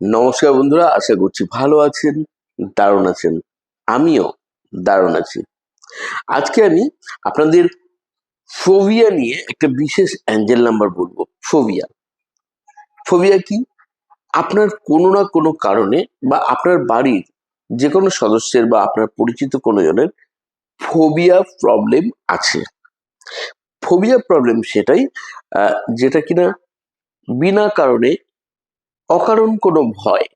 নমস্কার বন্ধুরা, আশা করছি ভালো আছেন, দারুণ আছেন, আমিও দারুণ আছি। আজকে আমি আপনাদের ফোবিয়া নিয়ে একটা বিশেষ অ্যাঞ্জেল নাম্বার বলব, ফোবিয়া। ফোবিয়া কি? আপনার কোনো না কোনো কারণে বা আপনার বাড়ির যে কোনো সদস্যের বা আপনার পরিচিত কোনো জনের ফোবিয়া প্রবলেম আছে। ফোবিয়া প্রবলেম সেটাই যেটা কিনা বিনা কারণে অকারণ কোনো ভয়।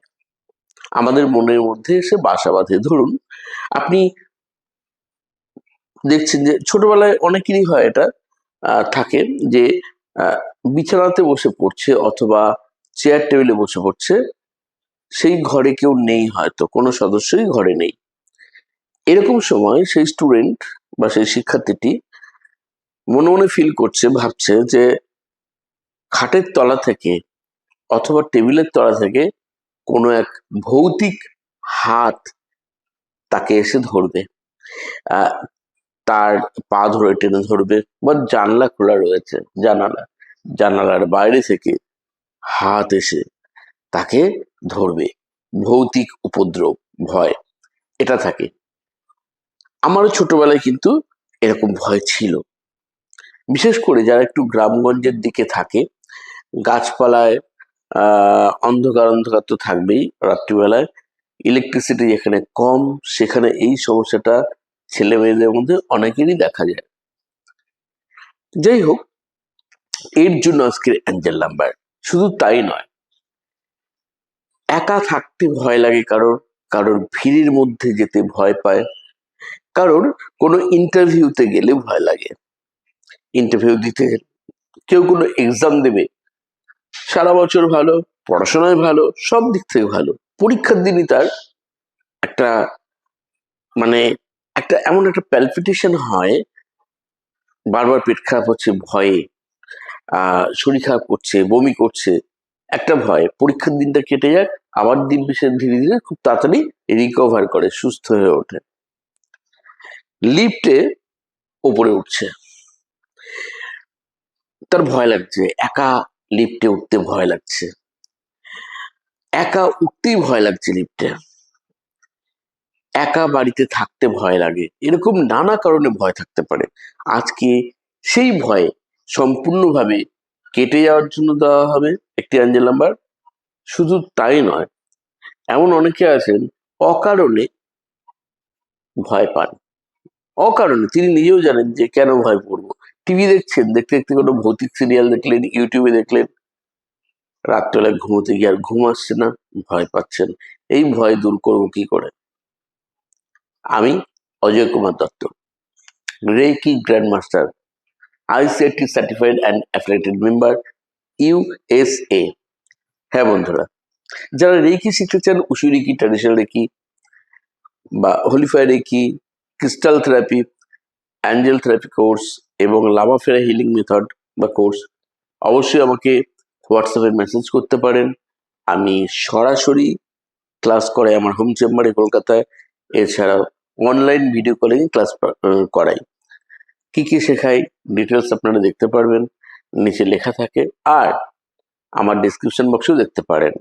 আমাদের মনের মধ্যে এসে বাসা বাঁধে। ধরুন, আপনি দেখছেন যে ছোটবেলায় অনেকেরই হয় এটা থাকে যে বিছানাতে বসে পড়ছে অথবা চেয়ার টেবিলে বসে পড়ছে, সেই ঘরে কেউ নেই হয়তো, কোনো সদস্যই ঘরে নেই। এরকম সময় সেই স্টুডেন্ট বা সেই শিক্ষার্থীটি মনে মনে ফিল করছে, ভাবছে যে, খাটের তলা থেকে অথবা টেবিলের তলা থেকে কোনো এক ভৌতিক হাত তাকে এসে ধরবে। তার পা ধরে টেনে ধরবে বা জানলা খোলা রয়েছে, জানালা, জানালার বাইরে থেকে হাত এসে তাকে ধরবে। ভৌতিক উপদ্রব, ভয়, এটা থাকে। আমারও ছোটবেলায় কিন্তু এরকম ভয় ছিল। বিশেষ করে যারা একটু গ্রামগঞ্জের দিকে থাকে, গাছপালায় অন্ধকার অন্ধকার তো থাকবেই রাত্রিবেলায়। ইলেকট্রিসিটি যেখানে কম, সেখানে এই সমস্যাটা ছেলে মেয়েদের মধ্যে অনেকেরই দেখা যায়। যাই হোক এর জন্য আজকের অ্যাঞ্জেল নাম্বার। শুধু তাই নয়, একা থাকতে ভয় লাগে কারোর কারোর ভিড়ের মধ্যে যেতে ভয় পায়, কারোর কোনো ইন্টারভিউতে গেলে ভয় লাগে। ইন্টারভিউ দিতে কেউ কোনো এক্সাম দেবে সারা বছর ভালো, পড়াশোনায় ভালো, সব দিক থেকে ভালো। পরীক্ষার দিনই তার একটা মানে একটা এমন একটা প্যালপিটেশন হয়, বারবার পেট খারাপ হচ্ছে, ভয়ে শরীর খারাপ করছে, বমি করছে, একটা ভয়। পরীক্ষার দিনটা কেটে যাক, আবার দিন সে ধীরে ধীরে খুব তাড়াতাড়ি রিকভার করে, সুস্থ হয়ে ওঠে। লিফটে ওপরে উঠছে। তার ভয় লাগছে, একা লিফটে উঠতে ভয় লাগছে। একা উঠতেই ভয় লাগছে লিফটে। একা বাড়িতে থাকতে ভয় লাগে। এরকম নানা কারণে ভয় থাকতে পারে। আজকে সেই ভয় সম্পূর্ণভাবে কেটে যাওয়ার জন্য দেওয়া হবে একটি অ্যাঞ্জেল নাম্বার। শুধু তাই নয়, এমন অনেকে আছেন অকারণে ভয় পান। অকারণে, তিনি নিজেও জানেন যে কেন ভয় পড়ব টিভি দেখছেন? দেখতে দেখতে কোনো ভৌতিক সিরিয়াল দেখলেন ইউটিউবে দেখলেন? রাত্রেবেলায় ঘুমোতে গিয়ে আর ঘুম আসছে না, ভয় পাচ্ছেন। এই ভয় দূর করব কি করে? আমি Ajay Kumar Dutta Reiki grand master ICIT certified and affiliated member USA হ্যাঁ বন্ধুরা, যারা রেকি শিখতে চান উসু রেকি ট্র্যাডিশনাল রেকি বা Holy Fire reiki crystal therapy angel therapy course এবং লাভা ফেরা হিলিং মেথড বা কোর্স অবশ্যই আমাকে হোয়াটসঅ্যাপে মেসেজ করতে পারেন। আমি সরাসরি ক্লাস করাই আমার হোম চেম্বারে কলকাতায়। এছাড়াও অনলাইন ভিডিও কলিং ক্লাস করাই। কি কি শেখাই ডিটেলস আপনারা দেখতে পারবেন, নিচে লেখা থাকে। আর আমার ডিসক্রিপশন বক্সেও দেখতে পারেন।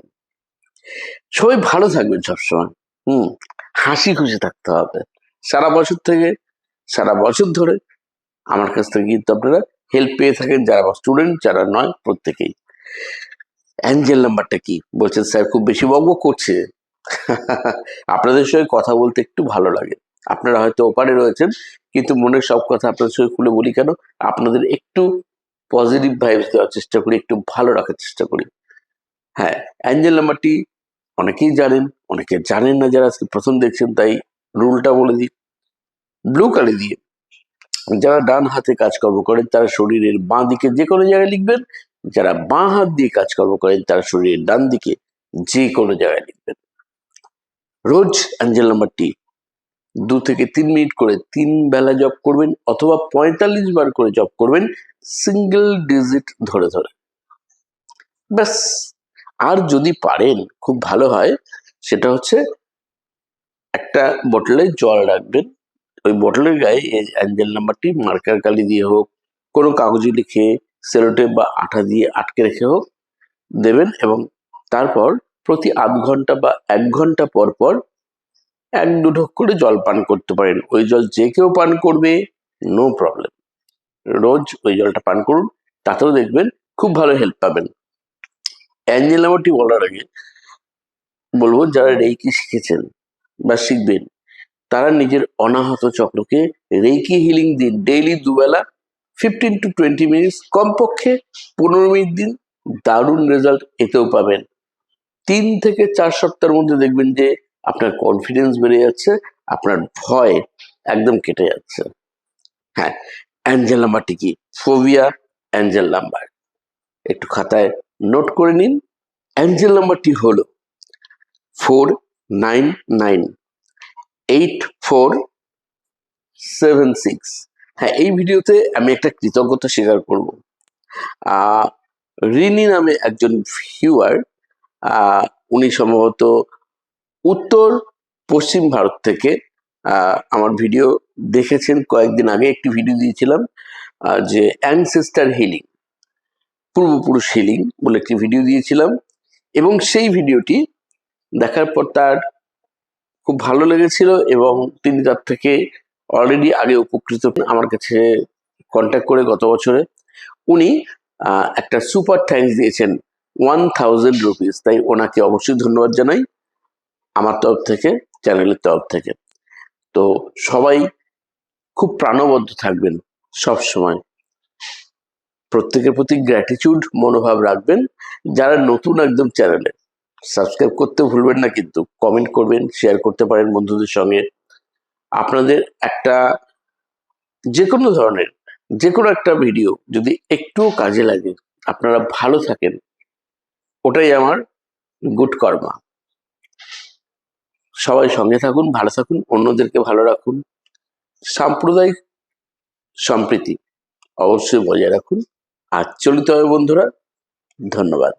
সবাই ভালো থাকবেন সবসময়, হুম, হাসি খুশি থাকতে হবে। সারা বছর থেকে, সারা বছর ধরে আমার কাছ থেকে কিন্তু আপনারা হেল্প পেয়ে থাকেন যারা স্টুডেন্ট যারা নয়, প্রত্যেকেই। অ্যাঞ্জেল নাম্বারটা কি? বলছেন, স্যার, খুব বেশি বকব করছে। আপনাদের সঙ্গে কথা বলতে একটু ভালো লাগে। আপনারা হয়তো ওপারে রয়েছেন, কিন্তু মনের সব কথা আপনাদের সঙ্গে খুলে বলি কেন? আপনাদের একটু পজিটিভ ভাইবস দেওয়ার চেষ্টা করি, একটু ভালো রাখার চেষ্টা করি। হ্যাঁ অ্যাঞ্জেল নাম্বারটি অনেকেই জানেন, অনেকে জানেন না যারা আজকে প্রথম দেখছেন, তাই রুলটা বলে দিই। ব্লু কালি দিয়ে যারা ডান হাতে কাজকর্ম করেন, তারা শরীরের বাঁ দিকে যে কোনো জায়গায় লিখবেন। যারা বাঁ হাত দিয়ে কাজকর্ম করেন, তারা শরীরের ডান দিকে যে কোনো জায়গায় লিখবেন। রোজ অ্যাঞ্জেল নাম্বারটি দু থেকে তিন মিনিট করে তিন বেলা জব করবেন অথবা পঁয়তাল্লিশ বার করে জব করবেন সিঙ্গেল ডিজিট ধরে ধরে। ব্যাস। আর যদি পারেন, খুব ভালো হয়, সেটা হচ্ছে একটা বোতলে জল রাখবেন। ওই বোতলের গায়ে এই অ্যাঞ্জেল নাম্বারটি মার্কার কালি দিয়ে হোক, কোনো কাগজে লিখে সেলোটেপ বা আঠা দিয়ে আটকে রেখে হোক, দেবেন এবং তারপর প্রতি আধ ঘণ্টা বা এক ঘণ্টা পর পর এক দু ঢোক করে জল পান করতে পারেন। ওই জল যে কেউ পান করবে নো প্রবলেম রোজ ওই জলটা পান করুন, তাতেও দেখবেন খুব ভালো হেল্প পাবেন। অ্যাঞ্জেল নাম্বারটি বলার আগে বলব, যারা রেইকি শিখেছেন বা শিখবেন তারা নিজের অনাহত চক্রকে রেকি হিলিং দিন, ডেইলি দুবেলা ফিফটিন টু টোয়েন্টি মিনিটস কমপক্ষে পনেরো মিনিট দিন, দারুণ রেজাল্ট এতেও পাবেন। তিন থেকে চার সপ্তাহের মধ্যে দেখবেন যে আপনার কনফিডেন্স বেড়ে যাচ্ছে, আপনার ভয় একদম কেটে যাচ্ছে। হ্যাঁ অ্যাঞ্জেল নাম্বারটি কি? Phobia angel number. একটু খাতায় নোট করে নিন। অ্যাঞ্জেল নাম্বারটি হলো four nine nine eight four seven six হ্যাঁ এই ভিডিওতে আমি একটা কৃতজ্ঞতা স্বীকার করব। রিনি নামে একজন ভিউয়ার উনি সম্ভবত উত্তর পশ্চিম ভারত থেকে আমার ভিডিও দেখেছেন, কয়েকদিন আগে একটি ভিডিও দিয়েছিলাম যে অ্যানসেস্টার হিলিং পূর্বপুরুষ হিলিং বলে একটি ভিডিও দিয়েছিলাম, এবং সেই ভিডিওটি দেখার পর তার খুব ভালো লেগেছিল এবং তিনি তার থেকে অলরেডি আগে উপকৃত আমার কাছে কন্ট্যাক্ট করে গত বছরে। উনি একটা সুপার থ্যাঙ্কস দিয়েছেন ওয়ান থাউজেন্ড রুপিস তাই ওনাকে অবশ্যই ধন্যবাদ জানাই আমার তরফ থেকে চ্যানেলের তরফ থেকে। তো সবাই খুব প্রাণবদ্ধ থাকবেন সব সময়। প্রত্যেকের প্রতি গ্র্যাটিটিউড মনোভাব রাখবেন। যারা নতুন একদম চ্যানেলে সাবস্ক্রাইব করতে ভুলবেন না কিন্তু কমেন্ট করবেন শেয়ার করতে পারেন বন্ধুদের সঙ্গে। আপনাদের একটা যে কোনো ধরনের যে কোনো একটা ভিডিও যদি একটুও কাজে লাগে, আপনারা ভালো থাকেন। ওটাই আমার গুড কর্মা সবাই সঙ্গে থাকুন, ভালো থাকুন, অন্যদেরকে ভালো রাখুন। সাম্প্রদায়িক সম্প্রীতি অবশ্যই বজায় রাখুন। আর চলিত হবে বন্ধুরা, ধন্যবাদ।